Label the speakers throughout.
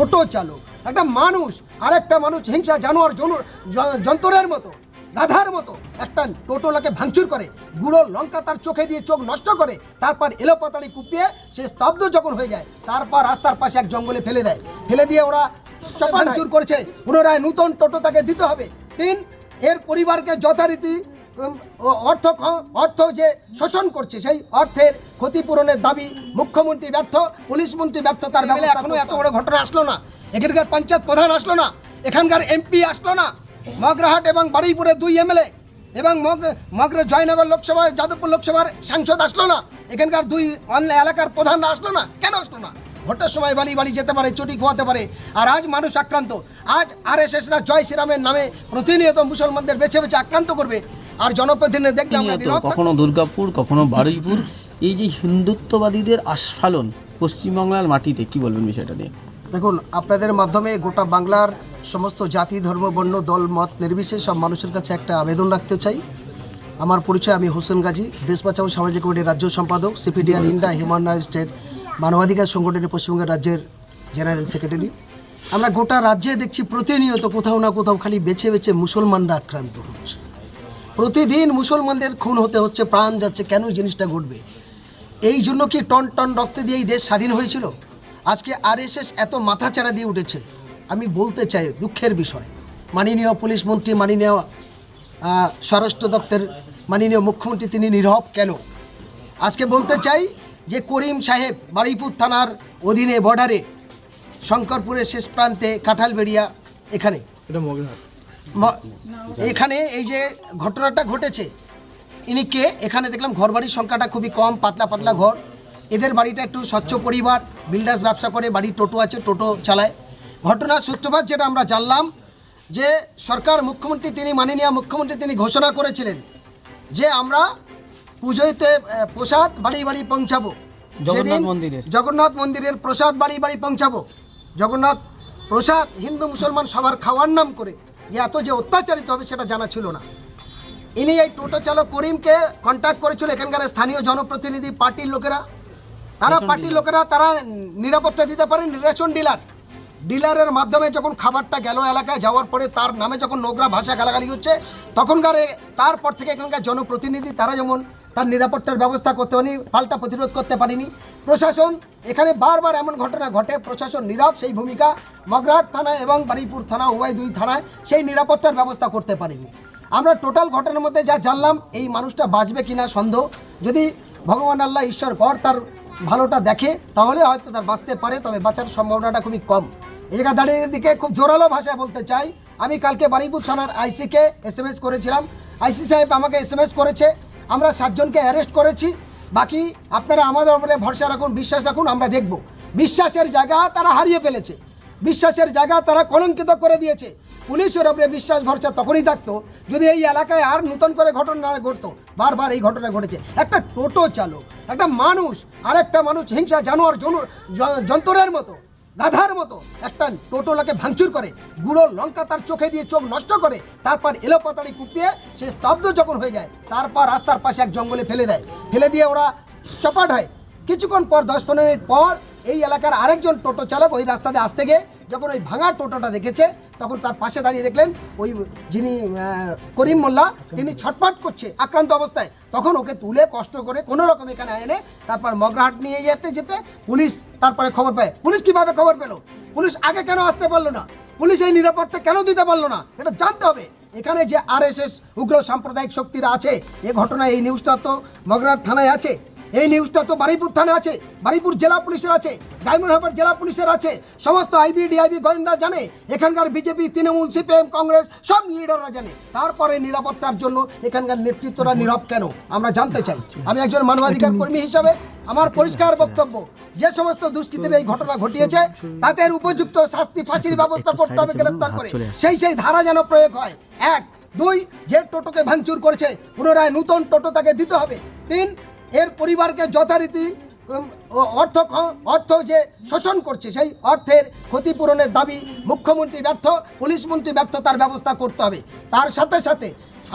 Speaker 1: টোটো চালক একটা মানুষ আর একটা মানুষ হিংসা জানোয়ার যন্ত্রের মতো গাধার মতো একটা টোটোলাকে ভাঙচুর করে গুঁড়ো লঙ্কা তার চোখে দিয়ে চোখ নষ্ট করে তারপর এলোপাতাড়ি কুপিয়ে সে স্তব্ধ যখন হয়ে যায় তারপর রাস্তার পাশে এক জঙ্গলে ফেলে দেয়। ফেলে দিয়ে ওরা চপা ভাঙচুর করেছে। পুনরায় নূতন টোটো তাকে দিতে হবে। তিন এর পরিবারকে যথারীতি অর্থ অর্থ যে শোষণ করছে সেই অর্থের ক্ষতিপূরণের দাবি মুখ্যমন্ত্রী ব্যর্থ পুলিশ মন্ত্রী ব্যর্থ তার বেলা এখনও এত বড় ঘটনা আসলো না। এখানকার পঞ্চায়েত প্রধান আসলো না। এখানকার এমপি আসলো না। মগরাহাট এবং বারুইপুরের দুই এমএলএ এবং মগ মগরা জয়নগর লোকসভা যাদবপুর লোকসভার সাংসদ আসলো না। এখানকার দুই অন্য এলাকার প্রধানরা আসলো না। কেন আসলো না? ভোটের সময় বালি বালি যেতে পারে চটি খোয়াতে পারে। আর আজ মানুষ আক্রান্ত। আজ আর এস এসরা জয় শ্রীরামের নামে প্রতিনিয়ত মুসলমানদের বেছে বেছে আক্রান্ত করবে। আর জনপ্রতিনিধি দেখলে।
Speaker 2: কখনো দুর্গাপুর কখনো বারুইপুর এই যে হিন্দুত্ববাদীদের আস্ফালন পশ্চিমবাংলার মাটিতে কি বলবেন বিষয়টা নিয়ে?
Speaker 1: দেখুন আপনাদের মাধ্যমে গোটা বাংলার সমস্ত জাতি ধর্ম বর্ণ দল মত নির্বিশেষে সব মানুষের কাছে একটা আবেদন রাখতে চাই। আমার পরিচয় আমি হোসেন গাজী দেশ বাঁচাও সামাজিক কমিটির রাজ্য সম্পাদক CPDR India human rights state মানবাধিকার সংগঠনের পশ্চিমবঙ্গের রাজ্যের জেনারেল সেক্রেটারি। আমরা গোটা রাজ্যে দেখছি প্রতিনিয়ত কোথাও না কোথাও খালি বেছে বেছে মুসলমানরা আক্রান্ত হচ্ছে। প্রতিদিন মুসলমানদের খুন হতে হচ্ছে, প্রাণ যাচ্ছে, কেন জিনিসটা ঘটবে? এই জন্য কি টন টন রক্ত দিয়ে এই দেশ স্বাধীন হয়েছিল? আজকে আরএসএস এত মাথাচাড়া দিয়ে উঠেছে। আমি বলতে চাই, দুঃখের বিষয়। মাননীয় পুলিশ মন্ত্রী, মাননীয় স্বরাষ্ট্র দপ্তর, মাননীয় মুখ্যমন্ত্রী, তিনি নীরব কেন? আজকে বলতে চাই যে করিম সাহেব বারুইপুর থানার অধীনে বর্ডারে শঙ্করপুরের শেষ প্রান্তে কাঁঠালবেড়িয়া এখানে। ম- এখানে এই যে ঘটনাটা ঘটেছে ইনি কে? এখানে দেখলাম ঘর বাড়ির সংখ্যাটা খুবই কম পাতলা পাতলা ঘর। এদের বাড়িটা একটু স্বচ্ছ পরিবার বিল্ডার্স ব্যবসা করে বাড়ির টোটো আছে টোটো চালায়। ঘটনার সূত্রপাত যেটা আমরা জানলাম যে সরকার মুখ্যমন্ত্রী তিনি মাননীয় মুখ্যমন্ত্রী তিনি ঘোষণা করেছিলেন যে আমরা পুজোতে প্রসাদ বাড়ি বাড়ি পৌঁছাবো।
Speaker 2: জগন্নাথ
Speaker 1: যেদিন। জগন্নাথ মন্দিরের প্রসাদ বাড়ি বাড়ি পৌঁছাবো। জগন্নাথ প্রসাদ হিন্দু মুসলমান সবার খাওয়ার নাম করে। যে এত যে অত্যাচারিত হবে সেটা জানা ছিল না। ইনি এই টোটো চালক করিমকে কন্ট্যাক্ট করেছিল এখানকার স্থানীয় জনপ্রতিনিধি পার্টির লোকেরা। তারা পার্টির লোকেরা তারা নিরাপত্তা দিতে পারেন রেশন ডিলার। ডিলারের মাধ্যমে যখন খাবারটা গেল এলাকায় যাওয়ার পরে তার নামে যখন নোংরা ভাষা গালাগালি হচ্ছে তখনকার তারপর থেকে এখানকার জনপ্রতিনিধি তারা যেমন তার নিরাপত্তার ব্যবস্থা করতে পারেনি পাল্টা প্রতিরোধ করতে পারেনি প্রশাসন, এখানে বারবার এমন ঘটনা ঘটে, প্রশাসন নীরব, সেই ভূমিকা মগরাহাট থানা এবং বারুইপুর থানা উভয় দুই থানায় সেই নিরাপত্তার ব্যবস্থা করতে পারেনি। আমরা টোটাল ঘটনার মধ্যে যা জানলাম, এই মানুষটা বাঁচবে কিনা সন্দেহ। যদি ভগবান আল্লাহ ঈশ্বর কর, তার ভালোটা দেখে, তাহলে হয়তো তার বাঁচতে পারে, তবে বাঁচার সম্ভাবনাটা খুবই কম। এই দাঁড়িয়ে দিকে খুব জোরালো ভাষায় বলতে চাই, আমি কালকে বারুইপুর থানার আইসিকে এস এম এস করেছিলাম। আইসি সাহেব আমাকে এস এম এস করেছে, আমরা সাতজনকে অ্যারেস্ট করেছি। বাকি আপনারা আমাদের উপরে ভরসা রাখুন, বিশ্বাস রাখুন, আমরা দেখব। বিশ্বাসের জায়গা তারা হারিয়ে ফেলেছে। বিশ্বাসের জায়গা তারা কলঙ্কিত করে দিয়েছে। পুলিশের ওপরে বিশ্বাস, ভরসা তখনই থাকতো যদি এই এলাকায় আর নতুন করে ঘটনা ঘটতো। বারবার এই ঘটনা ঘটেছে। একটা টোটো চালক, একটা মানুষ আর একটা মানুষ হিংসা, জানোয়ার জন- জ- যন্ত্রের মতো। গাধার মতো। একটা টোটোলাকে ভাঙচুর করে, গুঁড়ো লঙ্কা তার চোখে দিয়ে চোখ নষ্ট করে, তারপর এলোপাতাড়ি কুপিয়ে সে স্তব্ধ যখন হয়ে যায়, তারপর রাস্তার পাশে এক জঙ্গলে ফেলে দেয়। ফেলে দিয়ে ওরা চপাট হয়। কিছুক্ষণ পর, দশ পনেরো মিনিট পর, এই এলাকার আরেকজন টোটো চালক ওই রাস্তাতে আসতে গিয়ে যখন ওই ভাঙা টোটোটা দেখেছে, তখন তার পাশে দাঁড়িয়ে দেখলেন ওই যিনি করিম মোল্লা, তিনি ছটফট করছে আক্রান্ত অবস্থায়। তখন ওকে তুলে কষ্ট করে কোনো রকম এখানে এনে তারপর মগরাহাট নিয়ে যেতে যেতে পুলিশ তারপরে খবর পায়। পুলিশ কীভাবে খবর পেল? পুলিশ আগে কেন আসতে পারল না? পুলিশ এই নিরাপত্তা কেন দিতে পারল না? এটা জানতে হবে। এখানে যে আরএসএস উগ্র সাম্প্রদায়িক শক্তিরা আছে এই ঘটনা এই নিউজটা তো মগরাহাট থানায় আছে। এই নিউজটা তো বারুইপুর থানায় আছে। বারুইপুর জেলা পুলিশের আছে ডায়মন্ড জেলা পুলিশের আছে। সমস্ত আইবি, ডিআইবি, গোয়েন্দা জানে, এখানকার বিজেপি, তৃণমূল, সিপিএম, কংগ্রেস, সব লিডাররা জানে। তারপরে নিরাপত্তার জন্য এখানকার নেতৃত্বরা নীরব কেন? আমরা জানতে চাই। আমি একজন মানবাধিকার কর্মী হিসাবে আমার পরিষ্কার বক্তব্য যে সমস্ত দুষ্কৃতীরা এই ঘটনা ঘটিয়েছে তাদের উপযুক্ত শাস্তি ফাঁসির ব্যবস্থা করতে হবে গ্রেপ্তার করে। সেই সেই ধারা যেন প্রয়োগ হয়। এক দুই যে টোটোকে ভাঙচুর করেছে পুনরায় নূতন টোটো তাকে দিতে হবে। তিন এর পরিবারকে যথারীতি অর্থ অর্থ যে শোষণ করছে সেই অর্থের ক্ষতিপূরণের দাবি মুখ্যমন্ত্রী ব্যর্থ পুলিশ মন্ত্রী ব্যর্থ তার ব্যবস্থা করতে হবে। তার সাথে সাথে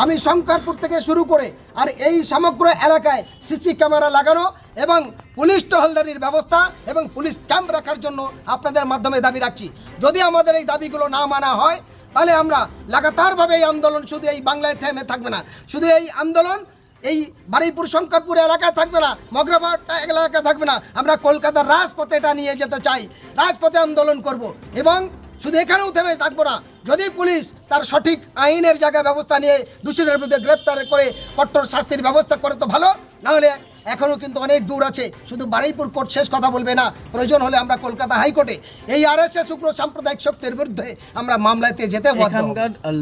Speaker 1: আমি শঙ্করপুর থেকে শুরু করে আর এই সমগ্র এলাকায় সিসি ক্যামেরা লাগানো এবং পুলিশ টহলদারির ব্যবস্থা এবং পুলিশ ক্যাম্প রাখার জন্য আপনাদের মাধ্যমে দাবি রাখছি। যদি আমাদের এই দাবিগুলো না মানা হয়, তাহলে আমরা লাগাতারভাবে এই আন্দোলন শুধু এই বাংলায় থেমে থাকবে না। শুধু এই আন্দোলন এই বারুইপুর শঙ্করপুর এলাকায় থাকবে না মগরাবাদ এলাকায় থাকবে না। আমরা কলকাতার রাজপথে এটা নিয়ে যেতে চাই। রাজপথে আন্দোলন করব এবং শুধু এখানেও থেমে থাকব না। যদি পুলিশ তার সঠিক আইনের জায়গায় ব্যবস্থা নিয়ে দোষীদের বিরুদ্ধে গ্রেপ্তার করে কঠোর শাস্তির ব্যবস্থা করে তো ভালো নাহলে এখনও কিন্তু অনেক দূর আছে। শুধু বারুইপুর কোর্ট শেষ কথা বলবে না প্রয়োজন হলে আমরা কলকাতা হাইকোর্টে এই আর এস এস উগ্র সাম্প্রদায়িক শক্তির বিরুদ্ধে আমরা মামলাতে যেতে বাধ্য।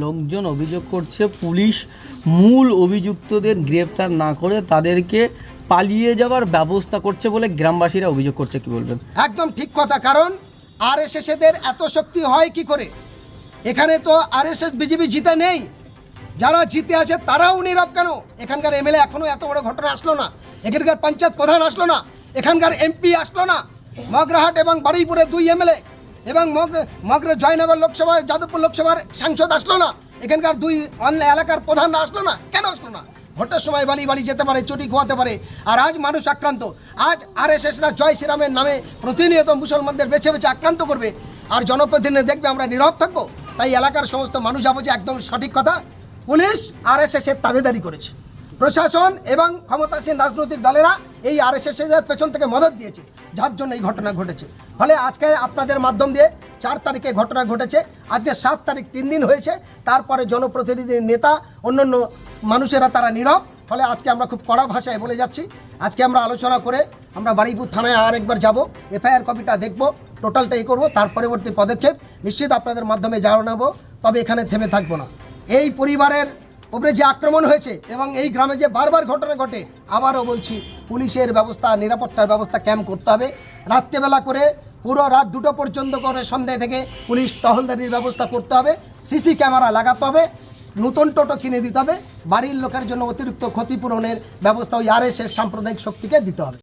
Speaker 2: লোকজন অভিযোগ করছে পুলিশ মূল অভিযুক্তদের গ্রেপ্তার না করে তাদেরকে পালিয়ে যাওয়ার ব্যবস্থা করছে বলে গ্রামবাসীরা অভিযোগ করছে কি বলবেন?
Speaker 1: একদম ঠিক কথা কারণ আর এস এসেদের এত শক্তি হয় কি করে? এখানে তো আর এস এস বিজেপি জিতে নেই। যারা জিতে আছে তারাও নীরব কেন? এখানকার এমএলএ এখনও এত বড় ঘটনা আসলো না। এখানকার পঞ্চায়েত প্রধান আসলো না। এখানকার এমপি আসলো না। মগরাহাট এবং বারুইপুরের দুই এমএলএ এবং মগ, মগরা জয়নগর লোকসভা যাদবপুর লোকসভার সাংসদ আসলো না। এখানকার দুই অন্য এলাকার প্রধানরা আসলো না। কেন আসলো না? ভোটের সময় বালি বালি যেতে পারে, চটি খোয়াতে পারে। আর আজ মানুষ আক্রান্ত। আজ আর এস এসরা জয় শ্রীরামের নামে প্রতিনিয়ত মুসলমানদের বেছে বেছে আক্রান্ত করবে। আর জনপ্রতিনিধি দেখবে, আমরা নীরব থাকব। তাই এলাকার সমস্ত মানুষ যাব যে একদম সঠিক কথা। পুলিশ আর এস এসের তাবেদারি করেছে। প্রশাসন এবং ক্ষমতাসীন রাজনৈতিক দলেরা এই আর এস পেছন থেকে মদত দিয়েছে, যার জন্য এই ঘটনা ঘটেছে। ফলে আজকে আপনাদের মাধ্যম দিয়ে চার তারিখে ঘটনা ঘটেছে। আজকে সাত তারিখ তিন দিন হয়েছে। তারপরে জনপ্রতিনিধি নেতা, অন্যান্য মানুষেরা তারা নীরব। ফলে আজকে আমরা খুব কড়া ভাষায় বলে যাচ্ছি। আজকে আমরা আলোচনা করে আমরা বারুইপুর থানায় আর একবার যাব। এফআইআর কপিটা দেখব, টোটালটা এই করব, তার পরবর্তী পদক্ষেপ নিশ্চিত আপনাদের মাধ্যমে জানাব, তবে এখানে থেমে থাকব না। এই পরিবারের উপরে যে আক্রমণ হয়েছে এবং এই গ্রামে যে বারবার ঘটনা ঘটে, আবারও বলছি, পুলিশের ব্যবস্থা, নিরাপত্তার ব্যবস্থা ক্যাম্প করতে হবে। রাত্রেবেলা করে পুরো রাত দুটো পর্যন্ত করে সন্ধ্যায় থেকে পুলিশ টহলদারির ব্যবস্থা করতে হবে। সিসি ক্যামেরা লাগাতে হবে, নতুন টোটো কিনে দিতে হবে, বাড়ির লোকের জন্য অতিরিক্ত ক্ষতিপূরণের ব্যবস্থা ওই আর সাম্প্রদায়িক শক্তিকে দিতে হবে।